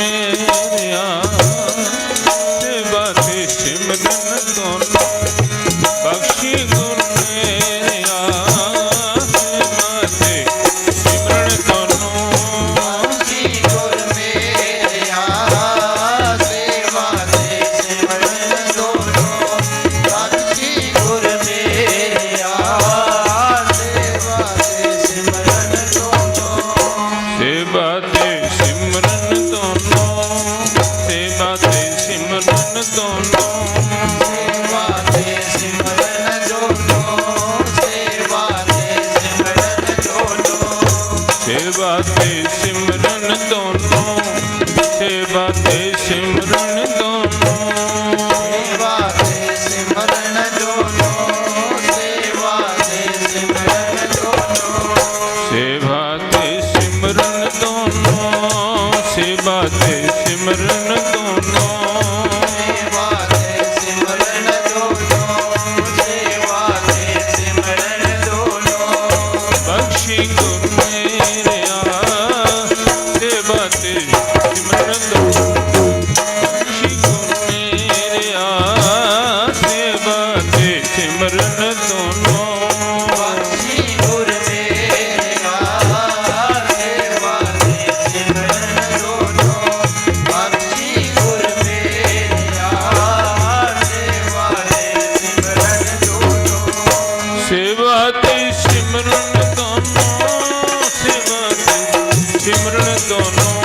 में ਸਿਮਰਨ ਦੋਨੋਂ ਬਿਖੇ ਸਿਮਰਨ ਦੋਨੋਂ। ਸਿਮਰਨ ਦੋਨੋਂ ਸਿਮਰਨ ਸੇਵਾ ਸਿਮਰਨ ਦੋਨੋਂ ਸੇਵਾ ਸਿਮਰਨ ਦੋਨੋਂ। simran dono